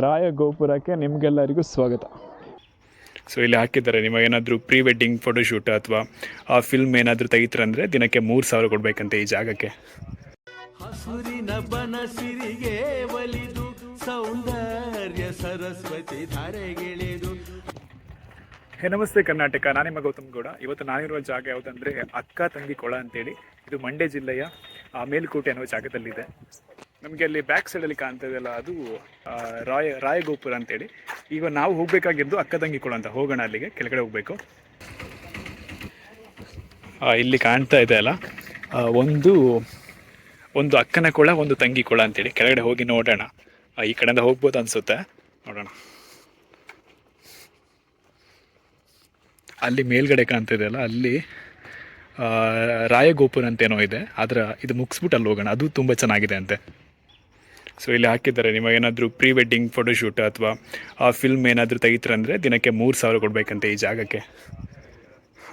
ರಾಯ ಗೋಪುರಕ್ಕೆ ನಿಮಗೆಲ್ಲರಿಗೂ ಸ್ವಾಗತ. ಸೊ ಇಲ್ಲಿ ಹಾಕಿದ್ದಾರೆ ನಿಮಗೇನಾದರೂ ಪ್ರೀ ವೆಡ್ಡಿಂಗ್ ಫೋಟೋಶೂಟ್ ಅಥವಾ ಆ ಫಿಲ್ಮ್ ಏನಾದರೂ ಅಂದ್ರೆ ದಿನಕ್ಕೆ ಮೂರು ಸಾವಿರ ಕೊಡಬೇಕಂತೆ ಈ ಜಾಗಕ್ಕೆ. ಹಸುರಿನ ಬನಸಿರಿಗೆ ಒಲಿದು ಸೌಂದರ್ಯ ಸರಸ್ವತಿ ಧಾರೆಗೆಳೆದು. ಹೇ ನಮಸ್ತೆ ಕರ್ನಾಟಕ ನಾನು ನಿಮ್ಮ ಗೌತಮ್ ಗೌಡ. ಇವತ್ತು ನಾನಿರುವ ಜಾಗ ಯಾವುದಂದರೆ ಅಕ್ಕ ತಂಗಿ ಕೊಳ ಅಂತೇಳಿ. ಇದು ಮಂಡ್ಯ ಜಿಲ್ಲೆಯ ಆ, ಮೇಲ್ಕೋಟೆ ಅನ್ನೋ ಜಾಗದಲ್ಲಿದೆ. ನಮಗೆ ಅಲ್ಲಿ ಬ್ಯಾಕ್ ಸೈಡಲ್ಲಿ ಕಾಣ್ತಾ ಇದೆಯಲ್ಲ ಅದು ರಾಯ, ರಾಯಗೋಪುರ ಅಂತೇಳಿ. ಈಗ ನಾವು ಹೋಗಬೇಕಾಗಿದ್ದು ಅಕ್ಕ ತಂಗಿ ಕೊಳ ಅಂತ, ಹೋಗೋಣ ಅಲ್ಲಿಗೆ, ಕೆಳಗಡೆ ಹೋಗಬೇಕು. ಇಲ್ಲಿ ಕಾಣ್ತಾ ಇದೆ ಅಲ್ಲ ಒಂದು ಒಂದು ಅಕ್ಕನ ಕೊಳ, ಒಂದು ತಂಗಿ ಕೊಳ ಅಂತೇಳಿ, ಕೆಳಗಡೆ ಹೋಗಿ ನೋಡೋಣ. ಈ ಕಡೆಯಿಂದ ಹೋಗ್ಬೋದು ಅನಿಸುತ್ತೆ. ನೋಡೋಣ. ಅಲ್ಲಿ ಮೇಲ್ಗಡೆ ಕಾಣ್ತಿದೆಯಲ್ಲ ಅಲ್ಲಿ ರಾಯಗೋಪುರ ಅಂತೇನೋ ಇದೆ, ಆದ್ರೆ ಇದು ಮುಗಿಸ್ಬಿಟ್ಟು ಅಲ್ಲಿ ಹೋಗೋಣ, ಅದು ತುಂಬ ಚೆನ್ನಾಗಿದೆ ಅಂತೆ. ಸೊ ಇಲ್ಲಿ ಹಾಕಿದ್ದಾರೆ ನಿಮಗೇನಾದರೂ ಪ್ರೀ ವೆಡ್ಡಿಂಗ್ ಫೋಟೋಶೂಟ್ ಅಥವಾ ಆ ಫಿಲ್ಮ್ ಏನಾದರೂ ತೆಗಿತಾರಂದರೆ ದಿನಕ್ಕೆ ಮೂರು ಸಾವಿರ ಕೊಡಬೇಕಂತೆ ಈ ಜಾಗಕ್ಕೆ.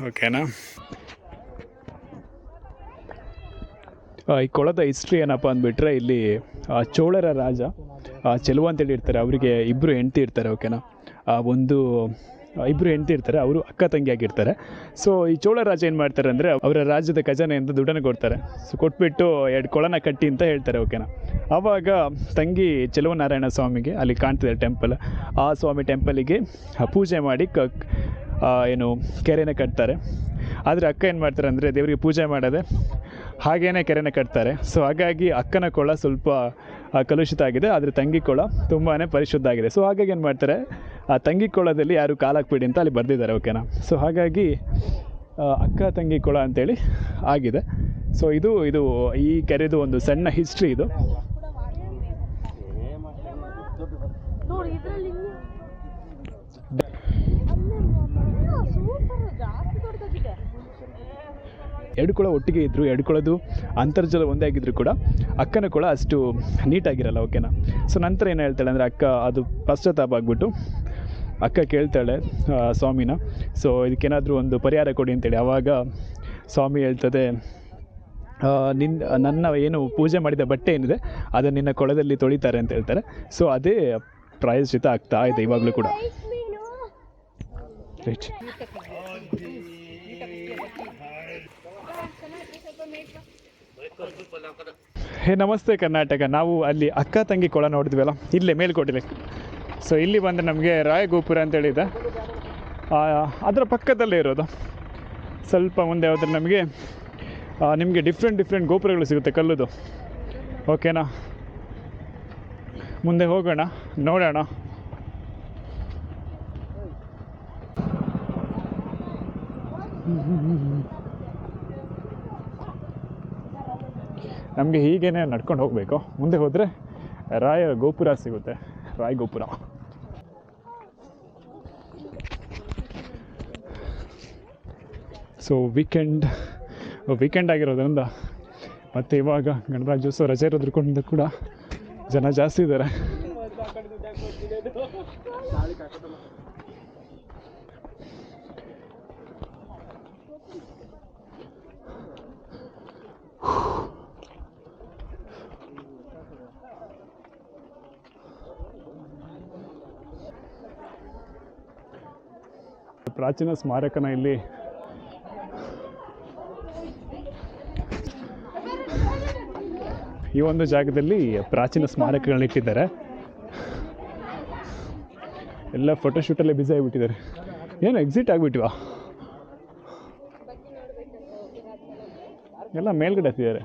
ಓಕೆನಾ ಈ ಕೊಳದ ಹಿಸ್ಟ್ರಿ ಏನಪ್ಪ ಅಂದ್ಬಿಟ್ರೆ ಇಲ್ಲಿ ಚೋಳರ ರಾಜ ಚೆಲುವ ಅಂತೇಳಿ ಇರ್ತಾರೆ ಅವರಿಗೆ ಇಬ್ಬರು ಹೆಂಡ್ತಿ ಇರ್ತಾರೆ ಓಕೆನಾ ಆ, ಒಂದು ಇಬ್ಬರು ಹೆಂಡತಿ ಇರ್ತಾರೆ, ಅವರು ಅಕ್ಕ ತಂಗಿಯಾಗಿರ್ತಾರೆ ಸೊ ಈ ಚೋಳ ರಾಜ ಏನು ಮಾಡ್ತಾರೆ ಅಂದರೆ, ಅವರ ರಾಜ್ಯದ ಖಜಾನೆಯಿಂದ ದುಡ್ಡನ್ನು ಕೊಡ್ತಾರೆ. ಸೊ ಕೊಟ್ಬಿಟ್ಟು ಎರಡು ಕೊಳನ ಕಟ್ಟಿ ಅಂತ ಹೇಳ್ತಾರೆ ಓಕೆನಾ ಆವಾಗ ತಂಗಿ ಚೆಲುವನಾರಾಯಣ ಸ್ವಾಮಿಗೆ, ಅಲ್ಲಿ ಕಾಣ್ತಿದೆ ಟೆಂಪಲ್ ಆ ಸ್ವಾಮಿ ಟೆಂಪಲಿಗೆ ಪೂಜೆ ಮಾಡಿ ಕ ಏನು, ಕೆರೆನ ಕಟ್ತಾರೆ. ಆದರೆ ಅಕ್ಕ ಏನು ಮಾಡ್ತಾರೆ ಅಂದರೆ, ದೇವರಿಗೆ ಪೂಜೆ ಮಾಡದೆ ಹಾಗೇ ಕೆರೆನ ಕಟ್ತಾರೆ. ಸೊ ಹಾಗಾಗಿ ಅಕ್ಕನ ಕೊಳ ಸ್ವಲ್ಪ ಕಲುಷಿತ ಆಗಿದೆ, ಆದರೆ ತಂಗಿ ಕೊಳ ತುಂಬಾ ಪರಿಶುದ್ಧ ಆಗಿದೆ. ಸೊ ಹಾಗಾಗಿ ಏನು ಮಾಡ್ತಾರೆ ಆ ತಂಗಿ ಕೊಳದಲ್ಲಿ ಯಾರು ಕಾಲಾಕ್ಬೇಡಿ ಅಂತ ಅಲ್ಲಿ ಬರೆದಿದ್ದಾರೆ ಓಕೆನಾ ಸೊ ಹಾಗಾಗಿ ಅಕ್ಕ ತಂಗಿ ಕೊಳ ಅಂತೇಳಿ ಆಗಿದೆ. ಸೊ ಇದು ಇದು ಈ ಕೆರೆದು ಒಂದು ಸಣ್ಣ ಹಿಸ್ಟ್ರಿ ಇದು. ಎರಡು ಕೊಳ ಒಟ್ಟಿಗೆ ಇದ್ದರು ಎರಡು ಕೊಳದು ಅಂತರ್ಜಲ ಒಂದೇ ಆಗಿದ್ರು ಕೂಡ. ಅಕ್ಕನ ಕೊಳ ಅಷ್ಟು ನೀಟಾಗಿರಲ್ಲ ಓಕೆನಾ ಸೊ ನಂತರ ಏನು ಹೇಳ್ತಾಳೆ ಅಂದರೆ ಅಕ್ಕ ಅದು ಪಶ್ಚಾತ್ತಾಪ ಆಗಿಬಿಟ್ಟು ಅಕ್ಕ ಕೇಳ್ತಾಳೆ ಸ್ವಾಮಿನ. ಸೊ ಇದಕ್ಕೇನಾದರೂ ಒಂದು ಪರಿಹಾರ ಕೊಡಿ ಅಂತೇಳಿ. ಆವಾಗ ಸ್ವಾಮಿ ಹೇಳ್ತದೆ ನಿನ್ನ ನನ್ನ ಏನು ಪೂಜೆ ಮಾಡಿದ ಬಟ್ಟೆ ಏನಿದೆ ಅದನ್ನು ನಿನ್ನ ಕೊಳದಲ್ಲಿ ತೊಳಿತಾರೆ ಅಂತ ಹೇಳ್ತಾರೆ. ಸೊ ಅದೇ ಪ್ರಾಯಶ್ಚಿತ ಆಗ್ತಾ ಇದೆ ಇವಾಗಲೂ ಕೂಡ. ಹೇ, ನಮಸ್ತೆ ಕರ್ನಾಟಕ. ನಾವು ಅಲ್ಲಿ ಅಕ್ಕ ತಂಗಿ ಕೊಳ ನೋಡಿದ್ವಲ್ಲ, ಇಲ್ಲೇ ಮೇಲ್ಕೋಟೆಲಿ. ಸೊ ಇಲ್ಲಿ ಬಂದರೆ ನಮಗೆ ರಾಯಗೋಪುರ ಅಂತೇಳಿದೆ ಅದರ ಪಕ್ಕದಲ್ಲೇ ಇರೋದು. ಸ್ವಲ್ಪ ಮುಂದೆ ಹೋದರೆ ನಮಗೆ ನಿಮಗೆ ಡಿಫ್ರೆಂಟ್ ಡಿಫ್ರೆಂಟ್ ಗೋಪುರಗಳು ಸಿಗುತ್ತೆ ಕಲ್ಲುದು. ಓಕೆನಾ ಮುಂದೆ ಹೋಗೋಣ, ನೋಡೋಣ. ನಮಗೆ ಹೀಗೇನೆ ನಡ್ಕೊಂಡು ಹೋಗಬೇಕು. ಮುಂದೆ ಹೋದರೆ ರಾಯ ಗೋಪುರ ಸಿಗುತ್ತೆ. ರಾಯ ಗೋಪುರ. ಸೊ ವೀಕೆಂಡ್ ವೀಕೆಂಡ್ ಆಗಿರೋದ್ರಿಂದ ಮತ್ತು ಇವಾಗ ಗಣರಾಜ್ಯೋತ್ಸವ ರಜೆ ಇರೋದ್ರಿಂದ ಕೂಡ ಜನ ಜಾಸ್ತಿ ಇದ್ದಾರೆ. ಪ್ರಾಚೀನ ಸ್ಮಾರಕನ ಇಲ್ಲಿ ಈ ಒಂದು ಜಾಗದಲ್ಲಿ ಪ್ರಾಚೀನ ಸ್ಮಾರಕಗಳನ್ನ ಇಟ್ಟಿದ್ದಾರೆ. ಎಲ್ಲ ಫೋಟೋಶೂಟಲ್ಲೇ ಬ್ಯುಸಿ ಆಗಿಬಿಟ್ಟಿದ್ದಾರೆ. ಏನು ಎಕ್ಸಿಟ್ ಆಗಿಬಿಟ್ಟಿವಾ ಎಲ್ಲ ಮೇಲ್ಗಡೆ ಹತ್ತಿದ್ದಾರೆ.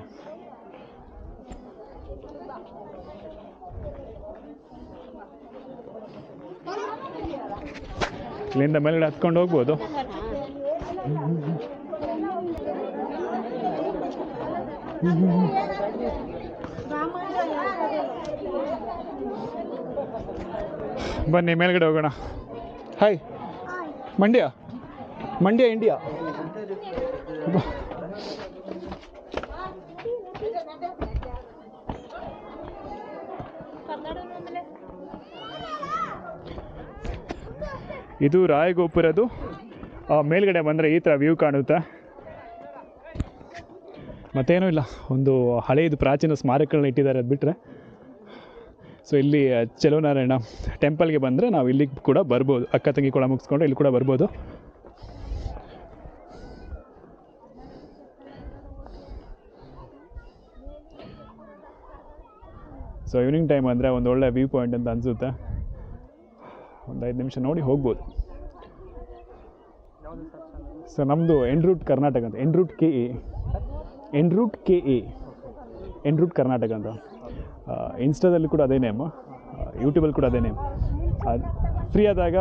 ಇಲ್ಲಿಂದ ಮೇಲ್ಗಡೆ ಹತ್ಕೊಂಡು ಹೋಗ್ಬೋದು. ಬನ್ನಿ, ಮೇಲ್ಗಡೆ ಹೋಗೋಣ. ಹಾಯ್ ಮಂಡ್ಯ? ಮಂಡ್ಯ ಇಂಡಿಯಾ. ಇದು ರಾಯಗೋಪುರದು ಮೇಲ್ಗಡೆ ಬಂದರೆ ಈ ಥರ ವ್ಯೂ ಕಾಣುತ್ತೆ. ಮತ್ತೇನೂ ಇಲ್ಲ, ಒಂದು ಹಳೆಯದು ಪ್ರಾಚೀನ ಸ್ಮಾರಕಗಳನ್ನ ಇಟ್ಟಿದ್ದಾರೆ ಅದು ಬಿಟ್ಟರೆ ಸೊ ಇಲ್ಲಿ ಚೆಲುವನಾರಾಯಣ ಟೆಂಪಲ್ಗೆ ಬಂದರೆ ನಾವು ಇಲ್ಲಿಗೆ ಕೂಡ ಬರ್ಬೋದು. ಅಕ್ಕ, ತಂಗಿ ಕೊಳ ಮುಗಿಸ್ಕೊಂಡು ಇಲ್ಲಿ ಕೂಡ ಬರ್ಬೋದು. ಸೊ ಈವ್ನಿಂಗ್ ಟೈಮ್ ಅಂದರೆ ಒಂದು ಒಳ್ಳೆ ವ್ಯೂ ಪಾಯಿಂಟ್ ಅಂತ ಅನಿಸುತ್ತೆ. ಒಂದು ಐದು ನಿಮಿಷ ನೋಡಿ ಹೋಗ್ಬೋದು. ಸೊ ನಮ್ಮದು ಎನ್ ರೂಟ್ ಕರ್ನಾಟಕ ಅಂತ en route K A en route K A en route Karnataka ಅಂತ. ಇನ್ಸ್ಟಾದಲ್ಲಿ ಕೂಡ ಅದೇ ನೇಮ್ ಯೂಟ್ಯೂಬಲ್ಲಿ ಕೂಡ ಅದೇ ನೇಮ್ ಫ್ರೀ ಆದಾಗ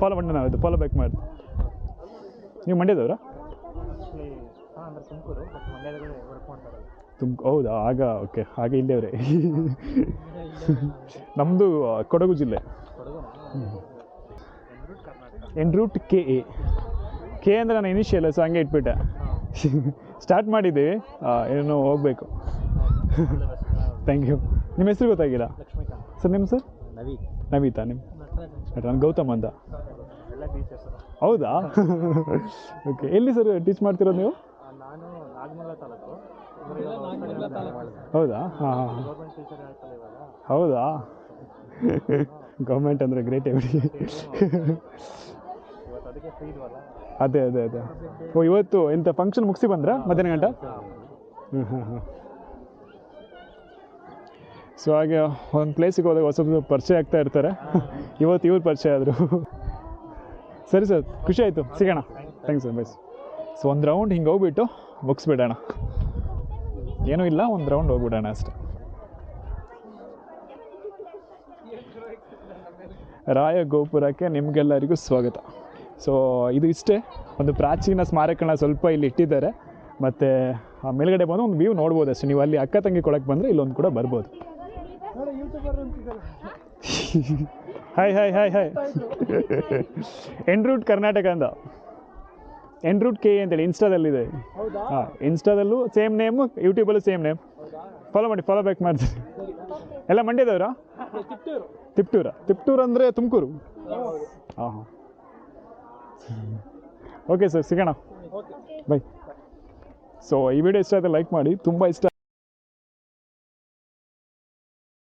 ಫಾಲೋ ಮಾಡಿ ನಾವು ಫಾಲೋ ಬ್ಯಾಕ್ ಮಾಡಿ. ನೀವು ಮಂಡ್ಯದವರಾ ತುಮ್ ಹೌದಾ? ಆಗ ಓಕೆ ಹಾಗೆ ಇಲ್ಲೇವ್ರೆ ನಮ್ಮದು ಕೊಡಗು ಜಿಲ್ಲೆ. ಎನ್ರೂಟ್ ಕೆ ಎ ಕೆ ಅಂದರೆ ನಾನು ಇನಿಷಿಯಲ್ ಸೊ ಹಂಗೆ ಇಟ್ಬಿಟ್ಟೆ. ಸ್ಟಾರ್ಟ್ ಮಾಡಿದ್ದೀವಿ ಏನು ಹೋಗಬೇಕು. ಥ್ಯಾಂಕ್ ಯು ನಿಮ್ಮ ಹೆಸರು ಗೊತ್ತಾಗಿಲ್ಲ? ಸರ್ ನಿಮ್ಮ ಸರ್ ನವಿ ನವೀತಾ ನಿಮ್ಮ? ನಾನು ಗೌತಮ್ ಅಂತ. ಹೌದಾ? ಓಕೆ ಎಲ್ಲಿ ಸರ್ ಟೀಚ್ ಮಾಡ್ತಿರೋದು ನೀವು? ನಾನು ನಾಗಮಂಗಲ ತಾಲೂಕು. ಹೌದಾ? ಹಾಂ ಹೌದಾ? ಗೌರ್ಮೆಂಟ್ ಅಂದರೆ ಗ್ರೇಟ್ ಬಿಡಿ ಇವತ್ತು ಅದಕ್ಕೆ ಫ್ರೀ ಇದ್ವಲ್ಲ ಅದೇ ಅದೇ ಅದೇ. ಓ ಇವತ್ತು ಎಂಥ ಫಂಕ್ಷನ್ ಮುಗಿಸಿ ಬಂದ್ರಾ? ಮಧ್ಯಾಹ್ನ ಗಂಟೆ? ಹ್ಞೂ ಹ್ಞೂ ಹ್ಞೂ ಸೊ ಹಾಗೆ ಒಂದು ಪ್ಲೇಸಿಗೆ ಹೋದಾಗ ಹೊಸ ಹೊಸ ಪರಿಚಯ ಆಗ್ತಾ ಇರ್ತಾರೆ. ಇವತ್ತು ಇವ್ರು ಪರಿಚಯ ಆದರು. ಸರಿ ಸರ್ ಖುಷಿ ಆಯಿತು. ಸಿಗೋಣ. ಥ್ಯಾಂಕ್ಸ್ ಸರ್ ಬೈಸ್ ಸೊ ಒಂದು ರೌಂಡ್ ಹಿಂಗೆ ಹೋಗ್ಬಿಟ್ಟು ಮುಗಿಸ್ಬಿಡೋಣ. ಏನೂ ಇಲ್ಲ ಒಂದು ರೌಂಡ್ ಹೋಗ್ಬಿಡೋಣ ಅಷ್ಟೆ. ರಾಯ ಗೋಪುರಕ್ಕೆ ನಿಮಗೆಲ್ಲರಿಗೂ ಸ್ವಾಗತ. ಸೊ ಇದು ಇಷ್ಟೇ. ಒಂದು ಪ್ರಾಚೀನ ಸ್ಮಾರಕಗಳನ್ನ ಸ್ವಲ್ಪ ಇಲ್ಲಿ ಇಟ್ಟಿದ್ದಾರೆ. ಮತ್ತು ಆ ಮೇಲ್ಗಡೆ ಬಂದು ಒಂದು ವ್ಯೂ ನೋಡ್ಬೋದು ಅಷ್ಟೇ. ನೀವು ಅಲ್ಲಿ ಅಕ್ಕ ತಂಗಿ ಕೊಳಕ್ಕೆ ಬಂದರೆ ಇಲ್ಲೊಂದು ಕೂಡ ಬರ್ಬೋದು. Hi hi hi hi en route route Karnataka ಅಂದ. ಎಂಡ್ರೂಟ್ ರೂಟ್ ಕೆ ಅಂತೇಳಿ ಇನ್ಸ್ಟಾದಲ್ಲಿದೆ ಹಾಂ ಇನ್ಸ್ಟಾದಲ್ಲೂ ಸೇಮ್ ನೇಮು ಯೂಟ್ಯೂಬಲ್ಲೂ ಸೇಮ್ ನೇಮ್ ಫಾಲೋ ಮಾಡಿ ಫಾಲೋ ಬ್ಯಾಕ್ ಮಾಡ್ತೀನಿ. ಎಲ್ಲ ಮಂಡ್ಯದವರಾ? ತಿಪ್ಟೂರ ತಿಪ್ಟೂರ ಅಂದರೆ ತುಮಕೂರು. ಹಾಂ ಹಾಂ ಓಕೆ ಸರ್ ಸಿಗೋಣ ಬೈ ಸೊ ಈ ವಿಡಿಯೋ ಇಷ್ಟ ಆದರೆ ಲೈಕ್ ಮಾಡಿ. ತುಂಬ ಇಷ್ಟ